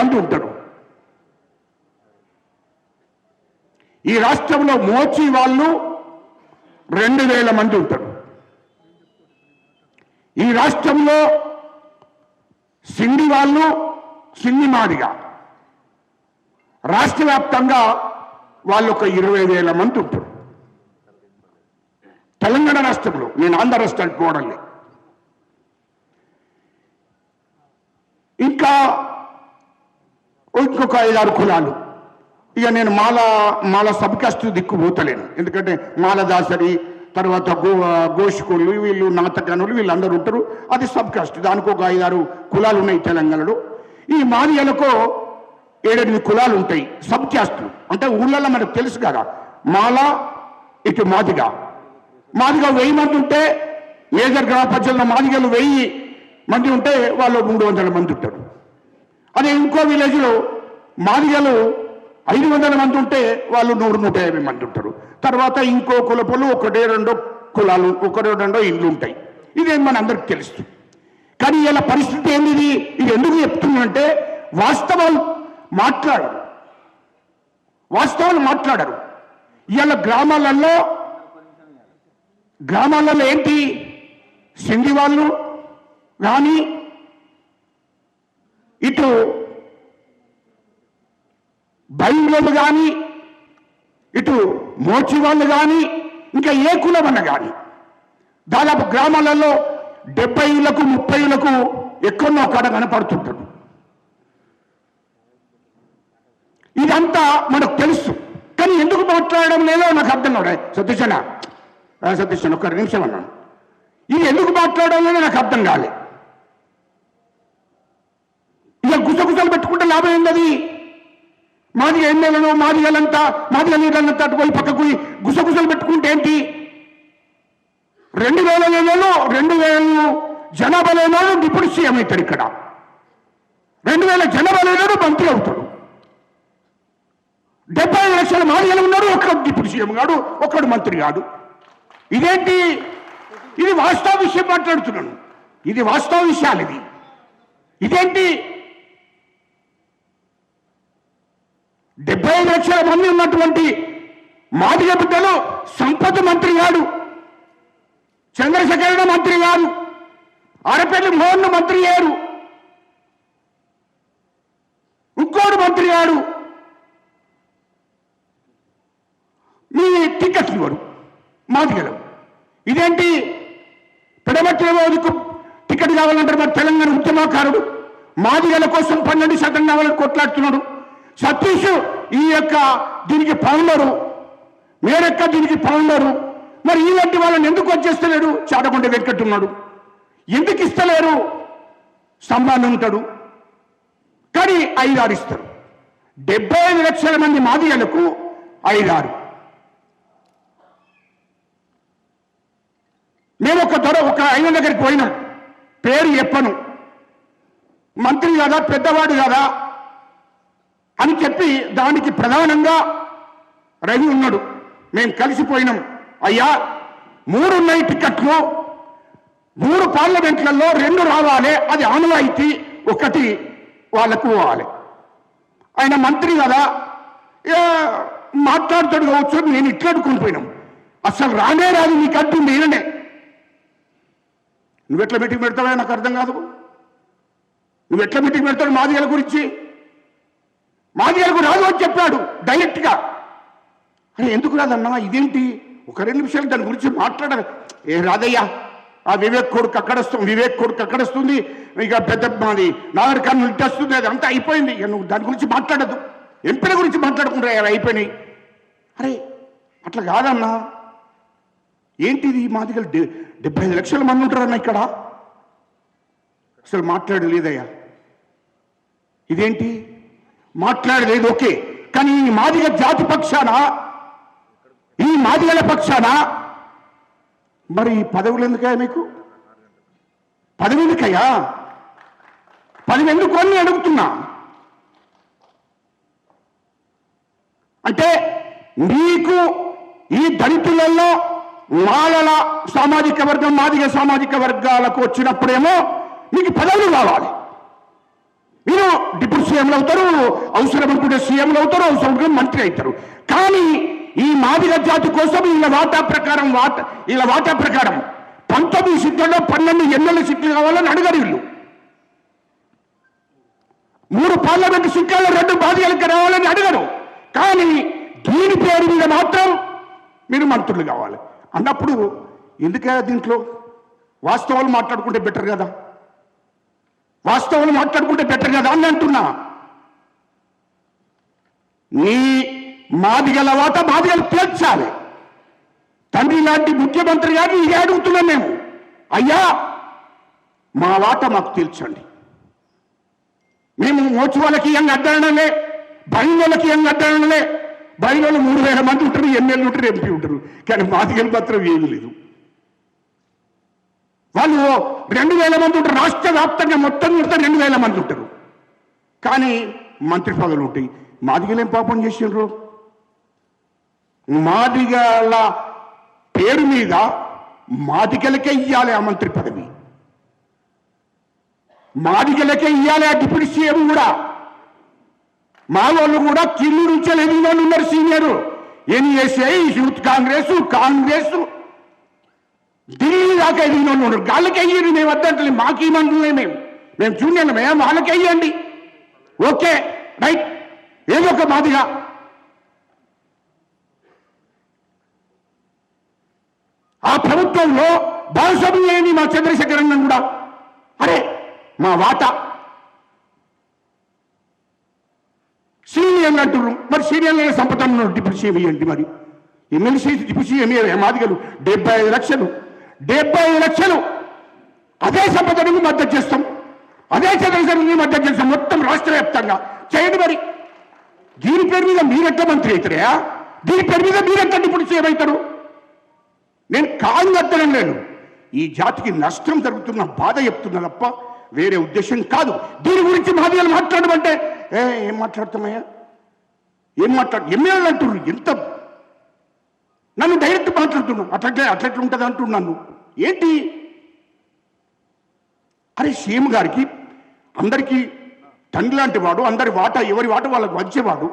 మంది ఉంటాడు. ఈ రాష్ట్రంలో మోచి వాళ్ళు రెండు వేల మంది ఉంటారు. ఈ రాష్ట్రంలో సిండి వాళ్ళు సిండి మాదిగా. రాష్ట్ర వ్యాప్తంగా వాళ్ళు ఒక ఇరవై వేల మంది ఉంటారు. తెలంగాణ రాష్ట్రంలో నేను ఆంధ్ర రాష్ట్రానికి పోవడంలే ఇంకా ఇంకొక ఐదారు కులాలు ఇక నేను మాల మాల సబ్కాస్ట్ దిక్కు పోతలేను. ఎందుకంటే మాల దాసరి తర్వాత గో గోషికులు వీళ్ళు నాతకనులు వీళ్ళందరూ ఉంటారు. అది సబ్కాస్ట్ దానికి ఒక ఐదారు కులాలు ఉన్నాయి తెలంగాణలో. ఈ మాదిగలకు ఏడెనిమిది కులాలు ఉంటాయి. సబ్కాస్టులు అంటే ఊళ్ళల్లో మనకు తెలుసు కదా మాల ఇటు మాదిగ. మాదిగా వెయ్యి మంది ఉంటే మేజర్ గ్రామ పంచాయతీలో మాదిగలు వెయ్యి మంది ఉంటే వాళ్ళు మూడు వందల మంది ఉంటారు. అదే ఇంకో విలేజ్లో మాదిగలు ఐదు వందల మంది ఉంటే వాళ్ళు నూరు నూట యాభై మంది ఉంటారు. తర్వాత ఇంకో కులపలు ఒకటే రెండో కులాలు ఒకటో రెండో ఇండ్లు ఉంటాయి. ఇదేం మన అందరికి తెలుసు. కానీ ఇలా పరిస్థితి ఏంది ఇది ఇది ఎందుకు చెప్తుందంటే వాస్తవాలు మాట్లాడరు. వాస్తవాలు మాట్లాడరు. ఇవాళ గ్రామాలలో గ్రామాలలో ఏంటి? సింధి వాళ్ళు కానీ ఇటు బైబిలు కానీ ఇటు మోచి వాళ్ళు కానీ ఇంకా ఏ కులమన్న కానీ దాదాపు గ్రామాలలో డెబ్బైలకు ముప్పైలకు ఎక్కడో కాడ కనపడుతుంటాడు ఇదంతా మనకు తెలుసు. కానీ ఎందుకు మాట్లాడడం లేదో నాకు అర్థం కాదు సతీషణ సతీషణ ఒక్క నిమిషం అన్నాను ఇది ఎందుకు మాట్లాడడం లేదో నాకు అర్థం కాలే. ఇక పెట్టుకుంటే లాభం ఏంటది మాది ఎన్నెలను మాదిగలంతా మాదిగ నీళ్ళంతా అటు పక్కకు గుసగుసలు పెట్టుకుంటే ఏంటి? రెండు వేల ఏళ్ళు రెండు వేల జనాభా లేనోడు డిప్యూటీ సీఎం అవుతాడు ఇక్కడ. రెండు వేల జనాభా లేనోడు మంత్రి అవుతాడు. డెబ్బై ఐదు లక్షల మాదిగలు ఉన్నారు ఒక్కడు డిప్యూటీ సీఎం కాడు ఒక్కడు మంత్రి కాడు ఇదేంటి? ఇది వాస్తవ విషయం మాట్లాడుతున్నాను. ఇది వాస్తవ విషయాలు ఇది. ఇదేంటి? డెబ్బై ఐదు లక్షల మంది ఉన్నటువంటి మాదిగ బిడ్డలు సంపద మంత్రి గారు చంద్రశేఖరణ మంత్రి గారు అరపల్లి మోహన్ మంత్రి గారు ఇంకోడు మంత్రి గారు. మీ టికెట్ ఇవ్వరు మాదిగలు ఇదేంటి? పిడమట్టిన రోజుకు టికెట్ కావాలంటారు మరి తెలంగాణ ఉద్యమకారుడు. మాదిగల కోసం పన్నెండు శాతం కావాలని కొట్లాడుతున్నాడు. సతీష్ ఈ యొక్క దీనికి ఫౌండరు మేరక్క దీనికి ఫౌండరు మరి ఇలాంటి వాళ్ళని ఎందుకు వచ్చేస్తలేడు? చాటకొండ వెంకట్టున్నాడు ఎందుకు ఇస్తలేరు? స్తంభాన్ని ఉంటాడు. కానీ ఐదారు ఇస్తారు. డెబ్బై ఐదు లక్షల మంది మాదిగలకు ఐదారు. మేము ఒక దొర ఒక ఆయన దగ్గరికి పోయినాం. పేరు చెప్పను. మంత్రి కదా పెద్దవాడు కదా. అని చెప్పి దానికి ప్రధానంగా రవి ఉన్నాడు. మేము కలిసిపోయినాం. అయ్యా మూడు ఉన్నాయి టికెట్లు మూడు పార్లమెంట్లలో రెండు రావాలి. అది ఆనవాయితీ ఒకటి వాళ్ళకు పోవాలి ఆయన మంత్రి కదా ఏ, మాట్లాడుతాడు కావచ్చు నేను ఇట్లాడుకుని పోయినాం. అసలు రానే రాదు నీకు అంటుంది ఈయననే. నువ్వెట్లా మీటింగ్ పెడతావో నాకు అర్థం కాదు. నువ్వెట్లా మీటింగ్ పెడతాడు మాదిగల గురించి. మాదిగలకు రాదు అని చెప్పాడు డైరెక్ట్గా. అరే ఎందుకు రాదన్నా ఇదేంటి? ఒక రెండు నిమిషాలు దాని గురించి మాట్లాడాలి ఏ రాదయ్యా ఆ వివేక్ కొడుకు అక్కడ వస్తుంది వివేక్ కొడుకు అక్కడ వస్తుంది ఇక పెద్ద మాది నాగరికాన్ని కర్నూలు వస్తుంది అది అంతా అయిపోయింది. ఇక నువ్వు దాని గురించి మాట్లాడద్దు. ఎంపీల గురించి మాట్లాడుకుంటా అవి అయిపోయినాయి. అరే అట్లా కాదన్నా. ఏంటిది మాదిగలు? డె- డెబ్బై ఐదు లక్షల మంది ఉంటారన్న ఇక్కడ? అసలు మాట్లాడలేదయ్యా ఇదేంటి? మాట్లాడలేదు ఓకే. కానీ ఈ మాదిగ జాతి పక్షాన? ఈ మాదిగల పక్షాన? మరి ఈ పదవులు ఎందుకయ్యా మీకు? పదవి ఎందుకయ్యా? పదవి ఎందుకు అని అడుగుతున్నా. అంటే మీకు ఈ దళితులలో వాళ్ళ సామాజిక వర్గం మాదిగ సామాజిక వర్గాలకు వచ్చినప్పుడేమో మీకు పదవులు కావాలి మీరు డిప్యూటీ సీఎంలు అవుతారు అవసరం అనుకుంటే సీఎంలు అవుతారు అవసరం మంత్రి అవుతారు. కానీ ఈ మాదిగ జాతి కోసం వీళ్ళ వాటా ప్రకారం వాట వీళ్ళ వాటా ప్రకారం పంతొమ్మిది సీట్లలో పన్నెండు ఎమ్మెల్యే సీట్లు కావాలని అడగరు వీళ్ళు. మూడు పార్లమెంట్ సీట్లలో రెండు బాధ్యాలకు రావాలని అడగరు. కానీ దీని పేరు మీద మాత్రం మీరు మంత్రులు కావాలి. అన్నప్పుడు ఎందుకే దీంట్లో? వాస్తవాలు మాట్లాడుకుంటే బెటర్ కదా? వాస్తవం మాట్లాడుకుంటే బెటర్ కదా అని అంటున్నా. నీ మాదిగల మాది మాదిగలు తేల్చాలి తండ్రి లాంటి ముఖ్యమంత్రి గారిని ఇదే అడుగుతున్నాం మేము. అయ్యా మా వాట మాకు తీర్చండి. మేము మోచు వాళ్ళకి ఏం అడ్డానలే బయలులకి ఏం అడ్డానలే బయలు మూడు వేల మంది ఉంటారు ఎమ్మెల్యే ఉంటారు ఎంపీ ఉంటారు. కానీ మాదిగలు మాత్రం ఏమీ లేదు. వాళ్ళు రెండు వేల మంది ఉంటారు. రాష్ట్ర వ్యాప్తంగా మొత్తం ఉంటా రెండు వేల మంది ఉంటారు. కానీ మంత్రి పదవులు ఉంటాయి. మాదిగలేం పాపం చేసిండ్రు మాదిగల పేరు మీద మాదిగలకే ఇయ్యాలి ఆ మంత్రి పదవి. మాదిగలకే ఇయ్యాలి ఆ డిప్యూటీ సీఎం కూడా. మా వాళ్ళు కూడా కిల్లు నుంచి ఎదిగిన వాళ్ళు ఉన్నారు senior. NSI youth Congress Congress Delhi దాకా ఎదిగిన ఉన్నారు. గాళ్ళకి అయ్యండి మేము వద్దంటే మాకు ఇవ్వమంటున్నాయి మేము. మేము చూడండి మేము వాళ్ళకి అయ్యండి ఓకే రైట్. ఏదో ఒక మాదిగా ఆ ప్రభుత్వంలో భాగస్వామ్యం లేని మా చంద్రశేఖర్ అన్న కూడా. అరే మా వాట. సీనియర్లు అంటున్నారు మరి సీనియర్లు సంపద డిప్యూటీ సీఎం ఇవ్వండి మరి. ఎమ్మెల్సీ డిప్యూటీ సీఎం మాదిగలు? డెబ్బై ఐదు లక్షలు. డెబ్బై లక్షలు అదే సంపదను మద్దతు చేస్తాం. అదే చంద్రశేఖర్ని మద్దతు చేస్తాం మొత్తం రాష్ట్ర వ్యాప్తంగా. చేయండి మరి. దీని పేరు మీద మీరెట్ట మంత్రి అవుతారా? దీని పేరు మీద మీరెట్ట ఇప్పుడు సీఎం నేను కాదు అర్థం లేదు. ఈ జాతికి నష్టం జరుగుతున్న బాధ చెప్తున్నా తప్ప వేరే ఉద్దేశం కాదు. దీని గురించి మాదిగలు మాట్లాడమంటే ఏ ఏం మాట్లాడతామయ్యా? ఏం మాట్లాడు ఎమ్మెల్యేలు అంటున్నారు ఎంత? నన్ను ధైర్యం మాట్లాడుతున్నా అట్లట్లే అట్లట్లా ఉంటుంది అంటున్నాను ఏంటి? అరే సీఎం గారికి అందరికీ తండ్రి లాంటి వాడు అందరి వాటా ఎవరి వాట వాళ్ళకు వచ్చేవాడు.